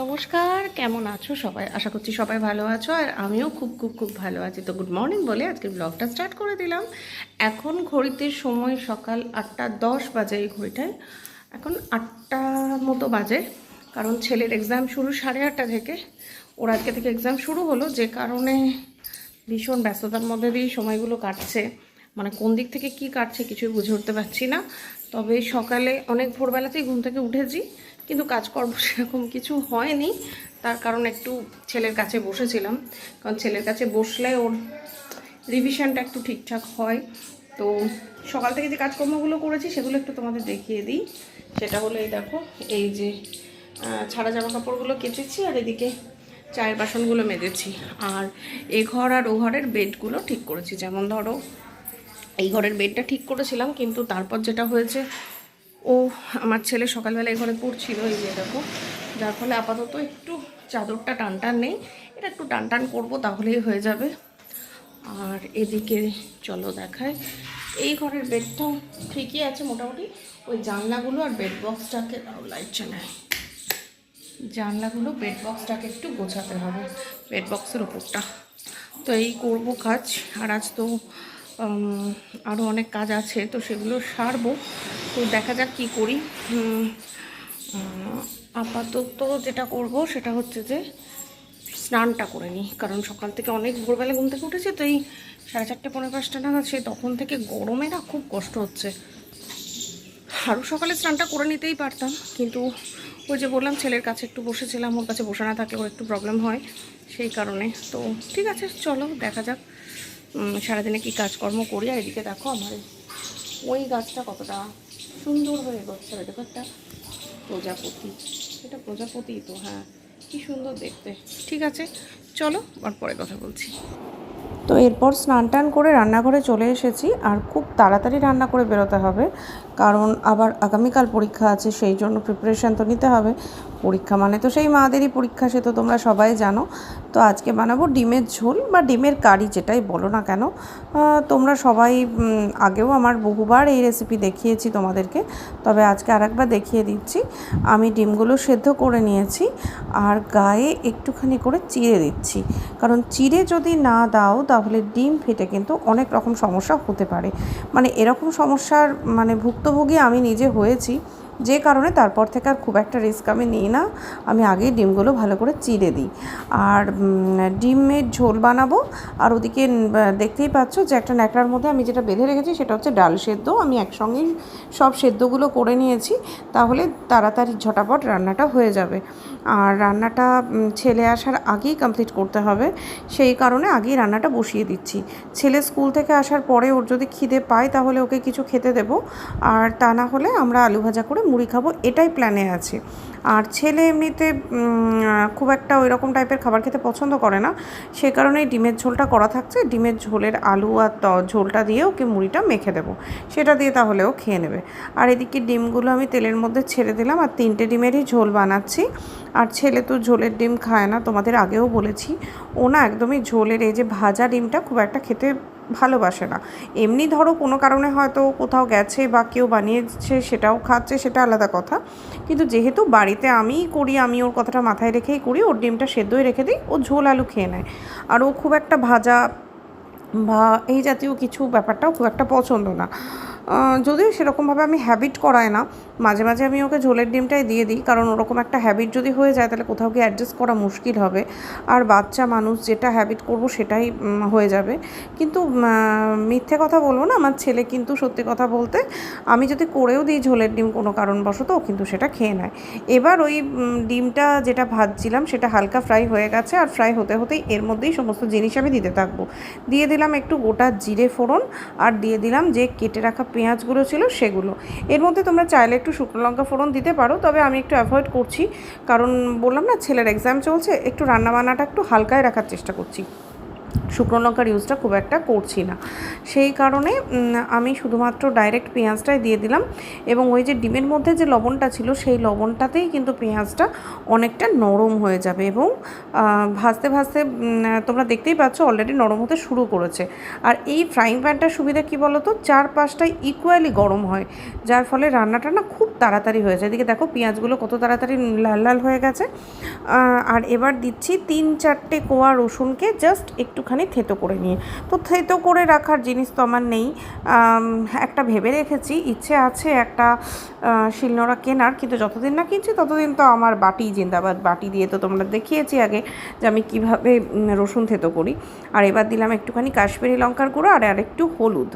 নমস্কার, কেমন আছো সবাই? আশা করছি সবাই ভালো আছো, আর আমিও খুব খুব খুব ভালো আছি। তো গুড মর্নিং বলে আজকে ব্লগটা স্টার্ট করে দিলাম। এখন ঘড়িতে সময় সকাল আটটা দশ বাজে এই ঘড়িটায়। এখন আটটা মতো বাজে, কারণ ছেলের এক্সাম শুরু সাড়ে আটটা থেকে। ওর আজকে থেকে এক্সাম শুরু হলো, যে কারণে ভীষণ ব্যস্ততার মধ্যে দিয়েই সময়গুলো কাটছে। মানে কোন দিক থেকে কি কাটছে কিছুই বুঝে উঠতে পারছি না। তবে সকালে অনেক ভোরবেলাতেই ঘুম থেকে উঠেছি। কিন্তু কাজকর্ম সেরকম কিছু হয়নি। তার কারণ একটু ছেলের কাছে বসেছিলাম। কারণ ছেলের কাছে বসলে ওর রিভিশনটা একটু ঠিকঠাক হয়। তো সকাল থেকে যে কাজকর্মগুলো করেছি, সেগুলো একটু তোমাদের দেখিয়ে দিই। সেটা হলো এই দেখো, এই যে ছাড়া জামা কাপড়গুলো কেচেছি আর এদিকে চায়ের বাসনগুলো মেজেছি। আর এ ঘর আর ও ঘরের বেডগুলো ঠিক করেছি। যেমন ধরো, এই ঘরের বেডটা ঠিক করেছিলাম, কিন্তু তারপর যেটা হয়েছে ও, আমার ছেলে সকালবেলা এই ঘরে পড়ছিল, এই যে দেখো। যার ফলে আপাতত একটু চাদরটা টান টান নেই। এটা একটু টান টান করব, তাহলেই হয়ে যাবে। আর এদিকে চলো দেখায় এই ঘরের বেডটা ঠিকই আছে মোটামুটি। ওই জানলাগুলো আর বেড বক্সটাকে লাইট চালায় জানলাগুলো বেড বক্সটাকে একটু গোছাতে হবে বেড বক্সের ওপরটা তো এই করব কাজ। আর আজ তো আরও অনেক কাজ আছে, তো সেগুলো সারবো। তো দেখা যাক কী করি। আপাতত যেটা করব সেটা হচ্ছে যে স্নানটা করে নিই। কারণ সকাল থেকে অনেক ভোরবেলা ঘুম থেকে উঠেছে, তো এই সাড়ে চারটে পনেরো পাঁচটা নাগাদ সে তখন থেকে গরমে না খুব কষ্ট হচ্ছে। আরও সকালে স্নানটা করে নিতেই পারতাম, কিন্তু ওই যে বললাম, ছেলের কাছে একটু বসেছিলাম, ওর কাছে বসে না থাকলে ওর একটু প্রবলেম হয়, সেই কারণে। তো ঠিক আছে, চলো, দেখা যাক। সারাদিনে কি কাজকর্ম করি? আর এদিকে দেখো আমার ওই গাছটা কতটা সুন্দর হয়ে গেছে দেখো একটা প্রজাপতি। এটা প্রজাপতি তো হ্যাঁ। কি সুন্দর দেখতে। ঠিক আছে, চলো আর পরে কথা বলছি। তো এরপর স্নান টান করে রান্নাঘরে চলে এসেছি, আর খুব তাড়াতাড়ি রান্না করে বেরোতে হবে। কারণ আবার আগামীকাল পরীক্ষা আছে, সেই জন্য প্রিপারেশান তো নিতে হবে। পরীক্ষা মানে তো সেই মাদেরই পরীক্ষা, সে তো তোমরা সবাই জানো। তো আজকে বানাবো ডিমের ঝোল বা ডিমের কারি যেটাই বলো না কেন। তোমরা সবাই আগেও আমার বহুবার এই রেসিপি দেখিয়েছি তোমাদেরকে, তবে আজকে আরেকবার দেখিয়ে দিচ্ছি। আমি ডিমগুলো সেদ্ধ করে নিয়েছি আর গায়ে একটুখানি করে চিড়ে দিচ্ছি। কারণ চিড়ে যদি না দাও, তাহলে ডিম ফেটে কিন্তু অনেক রকম সমস্যা হতে পারে। মানে এরকম সমস্যার মানে ভুক্তভোগী আমি নিজে হয়েছি যে কারণে তারপর থেকে আর খুব একটা রিস্ক আমি নিই না। আমি আগেই ডিমগুলো ভালো করে চিড়ে দিই। আর ডিমের ঝোল বানাবো। আর ওদিকে দেখতেই পাচ্ছ যে একটা ন্যাকড়ার মধ্যে আমি যেটা বেঁধে রেখেছি সেটা হচ্ছে ডাল সেদ্ধ। আমি একসঙ্গেই সব সেদ্ধগুলো করে নিয়েছি। তাহলে তাড়াতাড়ি ঝটাপট রান্নাটা হয়ে যাবে। আর রান্নাটা ছেলে আসার আগেই কমপ্লিট করতে হবে। সেই কারণে আগেই রান্নাটা বসিয়ে দিচ্ছি। ছেলে স্কুল থেকে আসার পরে ওর যদি খিদে পায় তাহলে ওকে কিছু খেতে দেবো। আর তা না হলে আমরা আলু ভাজা করে মুড়ি খাব, এটাই প্ল্যানে আছে। আর ছেলে এমনিতে খুব একটা ওই রকম টাইপের খাবার খেতে পছন্দ করে না। সে কারণেই ডিমের ঝোলটা করা থাকছে। ডিমের ঝোলের আলু আর ঝোলটা দিয়ে ওকে মুড়িটা মেখে দেবো। সেটা দিয়ে তাহলে ও খেয়ে নেবে। আর এদিকে ডিমগুলো আমি তেলের মধ্যে ছেড়ে দিলাম আর তিনটে ডিমেরই ঝোল বানাচ্ছি। আর ছেলে তো ঝোলের ডিম খায় না, তোমাদের আগেও বলেছি। ও না একদমই ঝোলের এই যে ভাজা ডিমটা খুব একটা খেতে ভালোবাসে না। এমনি ধরো কোনো কারণে হয়তো কোথাও গেছে বা কেউ বানিয়েছে, সেটাও খাচ্ছে, সেটা আলাদা কথা। কিন্তু যেহেতু বাড়িতে আমি করি, আমি ওর কথাটা মাথায় রেখেই করি, ওর ডিমটা সেদ্ধই রেখে দিই, ও ঝোল আলু খেয়ে নেয়। আর ও খুব একটা ভাজা বা এই জাতীয় কিছু ব্যাপারটাও খুব একটা পছন্দ না। যদিও সেরকমভাবে আমি হ্যাবিট করাই না, মাঝে মাঝে আমি ওকে ঝোলের ডিমটাই দিয়ে দিই, কারণ ওরকম একটা হ্যাবিট যদি হয়ে যায় তাহলে কোথাও গিয়ে অ্যাডজাস্ট করা মুশকিল হবে। আর বাচ্চা মানুষ যেটা হ্যাবিট করব সেটাই হয়ে যাবে। কিন্তু মিথ্যে কথা বলব না, আমার ছেলে কিন্তু সত্যি কথা বলতে আমি যদি করেও দিই ঝোলের ডিম কোনো কারণবশত, ও কিন্তু সেটা খেয়ে নেয়। এবার ওই ডিমটা যেটা ভাজছিলাম সেটা হালকা ফ্রাই হয়ে গেছে, আর ফ্রাই হতে হতেই এর মধ্যেই সমস্ত জিনিস আমি দিতে থাকব। দিয়ে দিলাম একটু গোটা জিরে ফোড়ন, আর দিয়ে দিলাম যে কেটে রাখা পেঁয়াজগুলো ছিল সেগুলো। এর মধ্যে তোমরা চাইলে একটু শুকনো লঙ্কা ফোড়ন দিতে পারো, তবে আমি একটু অ্যাভয়েড করছি। কারণ বললাম না, ছেলের এক্সাম চলছে, একটু রান্নাবান্নাটা একটু হালকায় রাখার চেষ্টা করছি। শুকনো লঙ্কার ইউজটা খুব একটা করছি না। সেই কারণে আমি শুধুমাত্র ডাইরেক্ট পেঁয়াজটাই দিয়ে দিলাম এবং ওই যে ডিমের মধ্যে যে লবণটা ছিল, সেই লবণটাতেই কিন্তু পেঁয়াজটা অনেকটা নরম হয়ে যাবে এবং ভাজতে ভাজতে তোমরা দেখতেই পাচ্ছ অলরেডি নরম হতে শুরু করেছে। আর এই ফ্রাইং প্যানটার সুবিধা কী বলো তো চার পাঁচটাই ইকুয়ালি গরম হয়, যার ফলে রান্নাটা না খুব তাড়াতাড়ি হয়ে যায়। এদিকে দেখো পেঁয়াজগুলো কত তাড়াতাড়ি লাল লাল হয়ে গেছে। আর এবার দিচ্ছি তিন চারটে কোয়া রসুনকে জাস্ট একটুখানি থেতো করে নিয়ে। তো থেতো করে রাখার জিনিস তো আমার নেই। একটা ভেবে রেখেছি, ইচ্ছে আছে একটা শিলনোড়া কেনার, কিন্তু যতদিন না কিনছি ততদিন তো আমার বাটি, জিন্দাবাদ বাটি দিয়ে তো তোমরা দেখিয়েছি আগে যে আমি কীভাবে রসুন থেতো করি। আর এবার দিলাম একটুখানি কাশ্মীরি লঙ্কার গুঁড়ো আর আরেকটু হলুদ।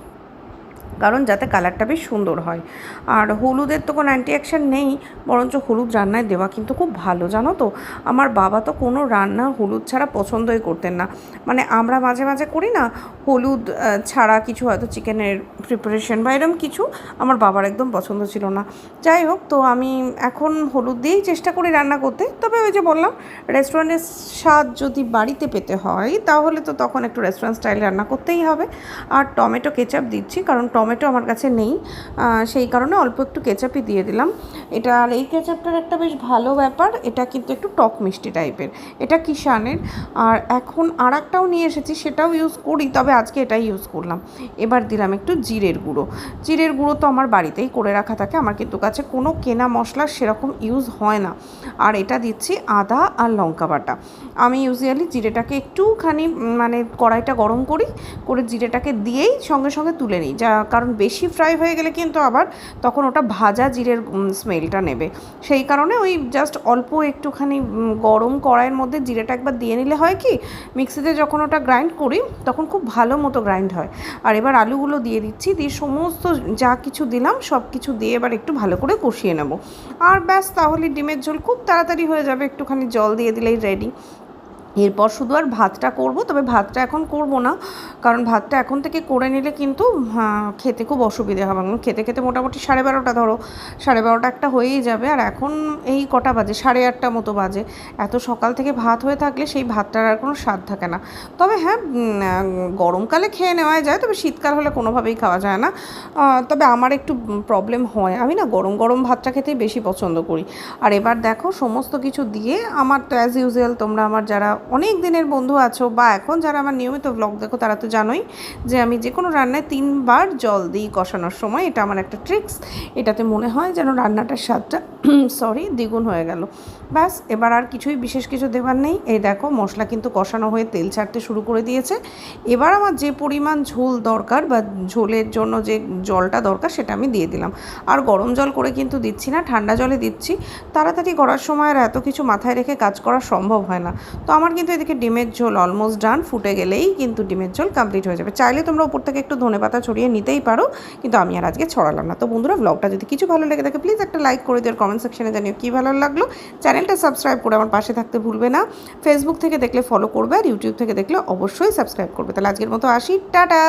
কারণ যাতে কালারটা বেশ সুন্দর হয়। আর হলুদের তো কোনো অ্যান্টি অ্যাকশন নেই, বরঞ্চ হলুদ রান্নায় দেওয়া কিন্তু খুব ভালো, জানো তো? আমার বাবা তো কোনো রান্না হলুদ ছাড়া পছন্দই করতেন না। মানে আমরা মাঝে মাঝে করি না, হলুদ ছাড়া কিছু হয়তো চিকেনের প্রিপারেশন বা এরকম কিছু আমার বাবার একদম পছন্দ ছিল না। যাই হোক, তো আমি এখন হলুদ দিয়েই চেষ্টা করি রান্না করতে। তবে ওই যে বললাম রেস্টুরেন্টের স্বাদ যদি বাড়িতে পেতে হয়, তাহলে তো তখন একটু রেস্টুরেন্ট স্টাইল রান্না করতেই হবে। আর টমেটো কেচাপ দিচ্ছি, কারণ টমেটো আমার কাছে নেই। সেই কারণে অল্প একটু কেচাপই দিয়ে দিলাম। এটা আর এই কেচাপটার একটা বেশ ভালো ব্যাপার, এটা কিন্তু একটু টক মিষ্টি টাইপের। এটা কিষানের। আর এখন আর একটাও নিয়ে এসেছি, সেটাও ইউজ করি, তবে আজকে এটাই ইউজ করলাম। এবার দিলাম একটু জিরের গুঁড়ো। জিরের গুঁড়ো তো আমার বাড়িতেই করে রাখা থাকে, আমার কিন্তু কাছে কোনো কেনা মশলা সেরকম ইউজ হয় না। আর এটা দিচ্ছি আদা আর লঙ্কা বাটা। আমি ইউজুয়ালি জিরেটাকে একটুখানি মানে কড়াইটা গরম করি, করে জিরেটাকে দিয়েই সঙ্গে সঙ্গে তুলে নিই। যা কারণ বেশি ফ্রাই হয়ে গেলে কিন্তু আবার তখন ওটা ভাজা জিরের স্মেলটা নেবে। সেই কারণে ওই জাস্ট অল্প একটুখানি গরম কড়াইয়ের মধ্যে জিরেটা একবার দিয়ে নিলে হয় কি মিক্সিতে যখন ওটা গ্রাইন্ড করি, তখন খুব ভালো মতো গ্রাইন্ড হয়। আর এবার আলুগুলো দিয়ে দিচ্ছি, দিয়ে সমস্ত যা কিছু দিলাম, সব কিছু দিয়ে এবার একটু ভালো করে কষিয়ে নেব। আর ব্যাস, তাহলে ডিমের ঝোল খুব তাড়াতাড়ি হয়ে যাবে, একটুখানি জল দিয়ে দিলেই রেডি এরপর শুধু আর ভাতটা করব তবে ভাতটা এখন করব না কারণ ভাতটা এখন থেকে করে নিলে কিন্তু হ্যাঁ, খেতে খুব অসুবিধে হবে। খেতে খেতে মোটামুটি সাড়ে বারোটা ধরো সাড়ে বারোটা একটা হয়েই যাবে। আর এখন এই কটা বাজে সাড়ে আটটা মতো বাজে। এত সকাল থেকে ভাত হয়ে থাকলে সেই ভাতটার আর কোনো স্বাদ থাকে না। তবে হ্যাঁ গরমকালে খেয়ে নেওয়া যায় তবে শীতকাল হলে কোনোভাবেই খাওয়া যায় না। তবে আমার একটু প্রবলেম হয়। আমি না গরম গরম ভাতটা খেতেই বেশি পছন্দ করি। আর এবার দেখো সমস্ত কিছু দিয়ে আমার তো অ্যাজ ইউজুয়াল তোমরা আমার যারা অনেক দিনের বন্ধু আছো বা এখন যারা আমার নিয়মিত ব্লগ দেখো, তারা তো জানোই যে আমি যে কোনো রান্নায় তিনবার জল দিই কষানোর সময়। এটা আমার একটা ট্রিক্স এটাতে মনে হয় যেন রান্নাটার স্বাদটা সরি দ্বিগুণ হয়ে গেল। ব্যাস, এবার আর কিছুই বিশেষ কিছু দেবার নেই। এই দেখো, মশলা কিন্তু কষানো হয়ে তেল ছাড়তে শুরু করে দিয়েছে। এবার আমার যে পরিমাণ ঝোল দরকার বা ঝোলের জন্য যে জলটা দরকার, সেটা আমি দিয়ে দিলাম। আর গরম জল করে কিন্তু দিচ্ছি না, ঠান্ডা জলে দিচ্ছি। তাড়াতাড়ি করার সময় আর এত কিছু মাথায় রেখে কাজ করা সম্ভব হয় না। তো আমার কিন্তু এদিকে ডিমের ঝোল অলমোস্ট ডান ফুটে গেলেই কিন্তু ডিমের ঝোল কমপ্লিট হয়ে যাবে। চাইলে তোমরা উপর থেকে একটু ধনে পাতা ছড়িয়ে নিতেই পারো, কিন্তু আমি আর আজকে ছড়ালাম না। তো বন্ধুরা ব্লগটা যদি কিছু ভালো লেগে থাকে প্লিজ একটা লাইক করে দিও কমেন্ট সেকশনে জানিও কী ভালো লাগল। চ্যানেলটা সাবস্ক্রাইব করে আমার পাশে থাকতে ভুলবে না। ফেসবুক থেকে দেখলে ফলো করবে আর ইউটিউব থেকে দেখলে অবশ্যই সাবস্ক্রাইব করবে। তাহলে আজকের মতো আসি। টাটা!